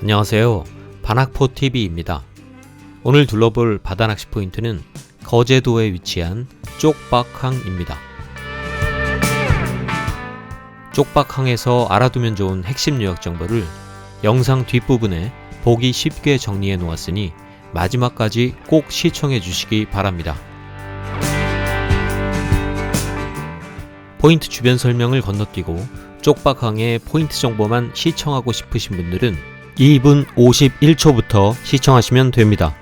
안녕하세요. 반학포TV입니다. 오늘 둘러볼 바다낚시 포인트는 거제도에 위치한 쪽박항입니다. 쪽박항에서 알아두면 좋은 핵심 요약 정보를 영상 뒷부분에 보기 쉽게 정리해 놓았으니 마지막까지 꼭 시청해 주시기 바랍니다. 포인트 주변 설명을 건너뛰고 쪽박항의 포인트 정보만 시청하고 싶으신 분들은 2분 51초부터 시청하시면 됩니다.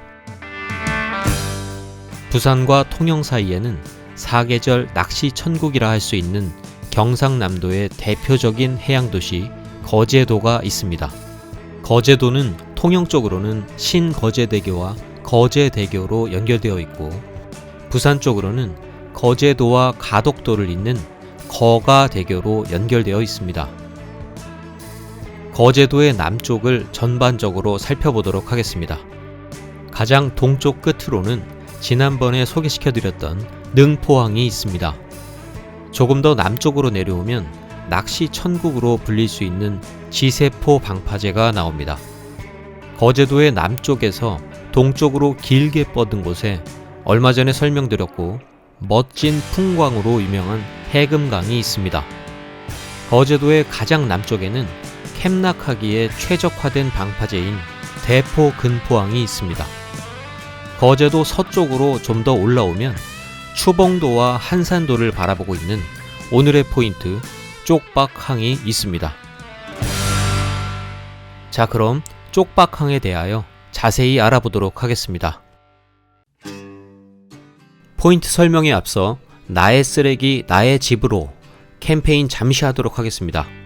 부산과 통영 사이에는 사계절 낚시 천국이라 할 수 있는 경상남도의 대표적인 해양도시 거제도가 있습니다. 거제도는 통영 쪽으로는 신거제대교와 거제대교로 연결되어 있고 부산 쪽으로는 거제도와 가덕도를 잇는 거가대교로 연결되어 있습니다. 거제도의 남쪽을 전반적으로 살펴보도록 하겠습니다. 가장 동쪽 끝으로는 지난번에 소개시켜드렸던 능포항이 있습니다. 조금 더 남쪽으로 내려오면 낚시 천국으로 불릴 수 있는 지세포 방파제가 나옵니다. 거제도의 남쪽에서 동쪽으로 길게 뻗은 곳에 얼마 전에 설명드렸고 멋진 풍광으로 유명한 해금강이 있습니다. 거제도의 가장 남쪽에는 캠락하기에 최적화된 방파제인 대포 근포항이 있습니다. 거제도 서쪽으로 좀 더 올라오면 추봉도와 한산도를 바라보고 있는 오늘의 포인트 쪽박항이 있습니다. 자, 그럼 쪽박항에 대하여 자세히 알아보도록 하겠습니다. 포인트 설명에 앞서 나의 쓰레기 나의 집으로 캠페인 잠시 하도록 하겠습니다.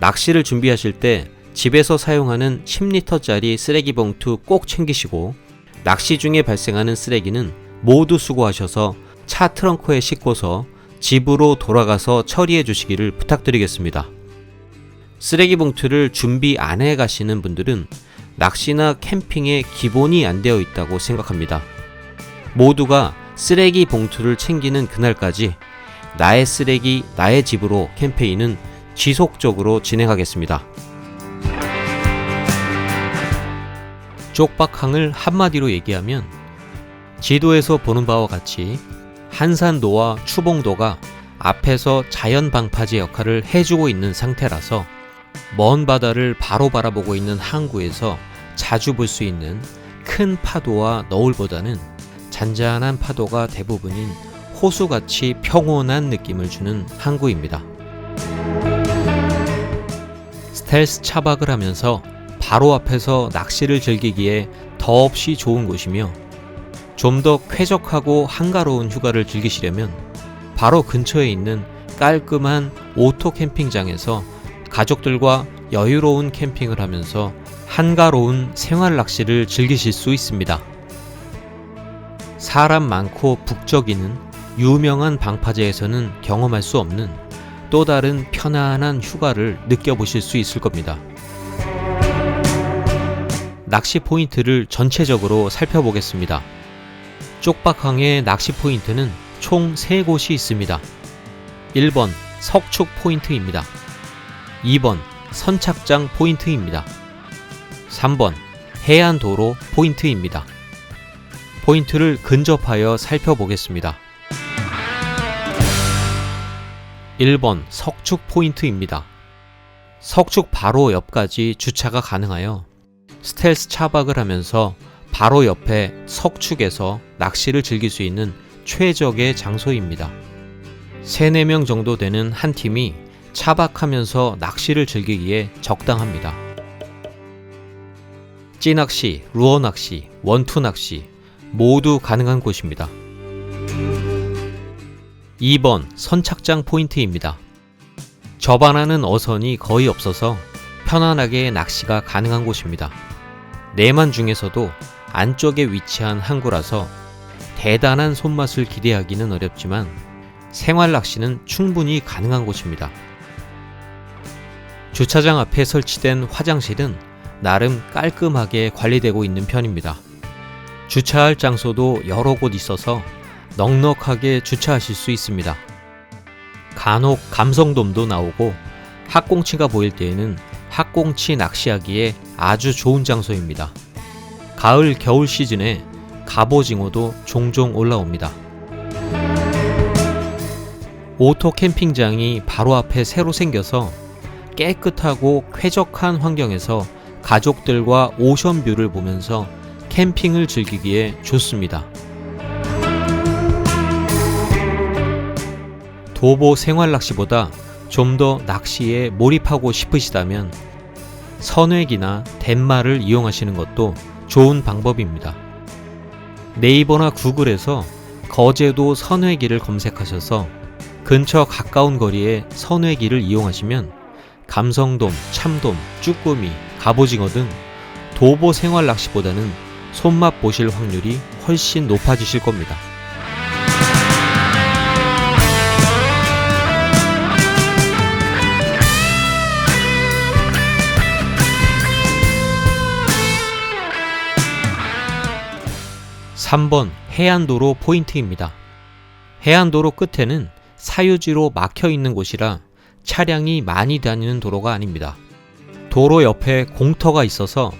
낚시를 준비하실 때 집에서 사용하는 10리터짜리 쓰레기 봉투 꼭 챙기시고 낚시 중에 발생하는 쓰레기는 모두 수거하셔서 차 트렁크에 싣고서 집으로 돌아가서 처리해 주시기를 부탁드리겠습니다. 쓰레기 봉투를 준비 안 해 가시는 분들은 낚시나 캠핑에 기본이 안 되어 있다고 생각합니다. 모두가 쓰레기 봉투를 챙기는 그날까지 나의 쓰레기 나의 집으로 캠페인은 지속적으로 진행하겠습니다. 쪽박항을 한마디로 얘기하면 지도에서 보는 바와 같이 한산도와 추봉도가 앞에서 자연 방파제 역할을 해주고 있는 상태라서 먼 바다를 바로 바라보고 있는 항구에서 자주 볼 수 있는 큰 파도와 너울보다는 잔잔한 파도가 대부분인 호수같이 평온한 느낌을 주는 항구입니다. 스텔스 차박을 하면서 바로 앞에서 낚시를 즐기기에 더없이 좋은 곳이며 좀 더 쾌적하고 한가로운 휴가를 즐기시려면 바로 근처에 있는 깔끔한 오토 캠핑장에서 가족들과 여유로운 캠핑을 하면서 한가로운 생활 낚시를 즐기실 수 있습니다. 사람 많고 북적이는 유명한 방파제에서는 경험할 수 없는 또 다른 편안한 휴가를 느껴보실 수 있을 겁니다. 낚시 포인트를 전체적으로 살펴보겠습니다. 쪽박항의 낚시 포인트는 총 3곳이 있습니다. 1번 석축 포인트입니다. 2번 선착장 포인트입니다. 3번 해안도로 포인트입니다. 포인트를 근접하여 살펴보겠습니다. 1번 석축 포인트입니다. 석축 바로 옆까지 주차가 가능하여 스텔스 차박을 하면서 바로 옆에 석축에서 낚시를 즐길 수 있는 최적의 장소입니다. 3, 4명 정도 되는 한 팀이 차박하면서 낚시를 즐기기에 적당합니다. 찌낚시, 루어 낚시, 원투 낚시 모두 가능한 곳입니다. 2번 선착장 포인트입니다. 접안하는 어선이 거의 없어서 편안하게 낚시가 가능한 곳입니다. 내만 중에서도 안쪽에 위치한 항구라서 대단한 손맛을 기대하기는 어렵지만 생활 낚시는 충분히 가능한 곳입니다. 주차장 앞에 설치된 화장실은 나름 깔끔하게 관리되고 있는 편입니다. 주차할 장소도 여러 곳 있어서 넉넉하게 주차하실 수 있습니다. 간혹 감성돔도 나오고 학꽁치가 보일 때에는 학꽁치 낚시하기에 아주 좋은 장소입니다. 가을, 겨울 시즌에 갑오징어도 종종 올라옵니다. 오토 캠핑장이 바로 앞에 새로 생겨서 깨끗하고 쾌적한 환경에서 가족들과 오션뷰를 보면서 캠핑을 즐기기에 좋습니다. 도보 생활 낚시보다 좀 더 낚시에 몰입하고 싶으시다면 선획이나 덴마를 이용하시는 것도 좋은 방법입니다. 네이버나 구글에서 거제도 선회기를 검색하셔서 근처 가까운 거리에 선회기를 이용하시면 감성돔, 참돔, 쭈꾸미, 갑오징어 등 도보 생활 낚시보다는 손맛 보실 확률이 훨씬 높아지실 겁니다. (3번) 해안도로 포인트입니다. 해안도로 끝에는 사유지로 막혀 있는 곳이라 차량이 많이 다니는 도로가 아닙니다. 도로 옆에 공터가 있어서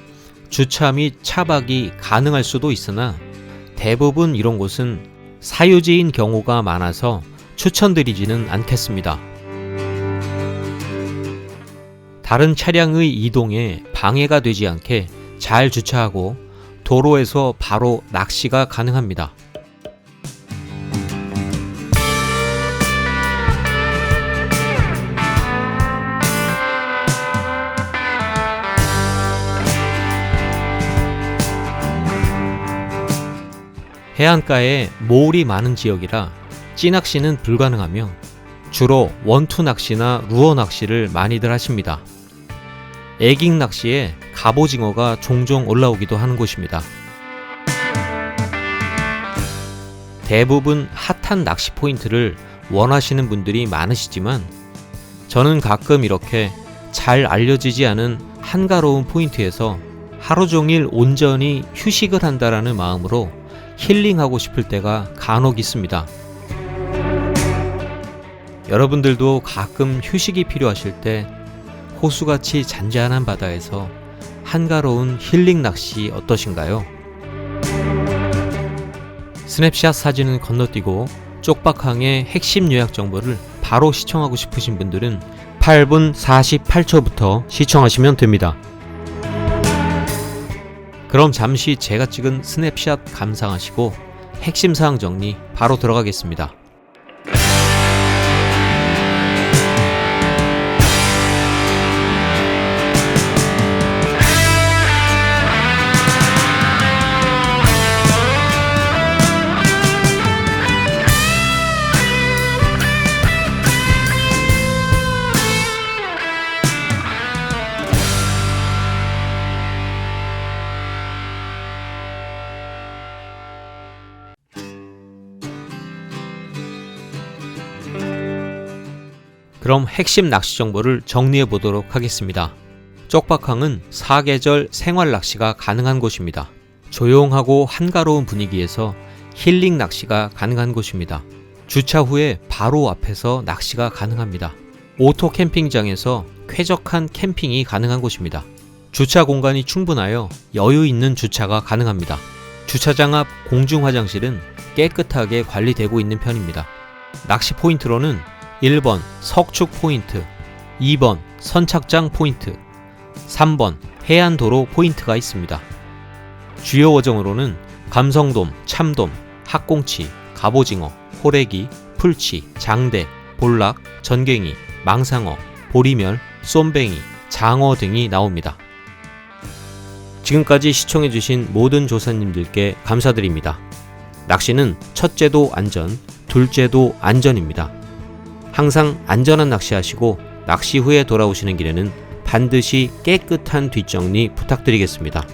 주차 및 차박이 가능할 수도 있으나 대부분 이런 곳은 사유지인 경우가 많아서 추천드리지는 않겠습니다. 다른 차량의 이동에 방해가 되지 않게 잘 주차하고 도로에서 바로 낚시가 가능합니다. 해안가에 모울이 많은 지역이라 찌낚시는 불가능하며 주로 원투 낚시나 루어 낚시를 많이들 하십니다. 애깅 낚시에 갑오징어가 종종 올라오기도 하는 곳입니다. 대부분 핫한 낚시 포인트를 원하시는 분들이 많으시지만 저는 가끔 이렇게 잘 알려지지 않은 한가로운 포인트에서 하루 종일 온전히 휴식을 한다라는 마음으로 힐링하고 싶을 때가 간혹 있습니다. 여러분들도 가끔 휴식이 필요하실 때 호수같이 잔잔한 바다에서 한가로운 힐링 낚시 어떠신가요? 스냅샷 사진은 건너뛰고 쪽박항의 핵심 요약 정보를 바로 시청하고 싶으신 분들은 8분 48초부터 시청하시면 됩니다. 그럼 잠시 제가 찍은 스냅샷 감상하시고 핵심 사항 정리 바로 들어가겠습니다. 그럼 핵심 낚시 정보를 정리해 보도록 하겠습니다. 쪽박항은 사계절 생활 낚시가 가능한 곳입니다. 조용하고 한가로운 분위기에서 힐링 낚시가 가능한 곳입니다. 주차 후에 바로 앞에서 낚시가 가능합니다. 오토 캠핑장에서 쾌적한 캠핑이 가능한 곳입니다. 주차 공간이 충분하여 여유 있는 주차가 가능합니다. 주차장 앞 공중 화장실은 깨끗하게 관리되고 있는 편입니다. 낚시 포인트로는 1번 석축 포인트, 2번 선착장 포인트, 3번 해안도로 포인트가 있습니다. 주요 어정으로는 감성돔, 참돔, 학꽁치, 갑오징어, 호래기, 풀치, 장대, 볼락, 전갱이, 망상어, 보리멸, 쏨뱅이, 장어 등이 나옵니다. 지금까지 시청해주신 모든 조사님들께 감사드립니다. 낚시는 첫째도 안전, 둘째도 안전입니다. 항상 안전한 낚시하시고 낚시 후에 돌아오시는 길에는 반드시 깨끗한 뒷정리 부탁드리겠습니다.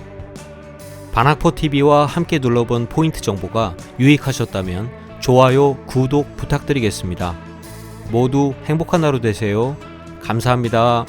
반학포TV와 함께 눌러본 포인트 정보가 유익하셨다면 좋아요, 구독 부탁드리겠습니다. 모두 행복한 하루 되세요. 감사합니다.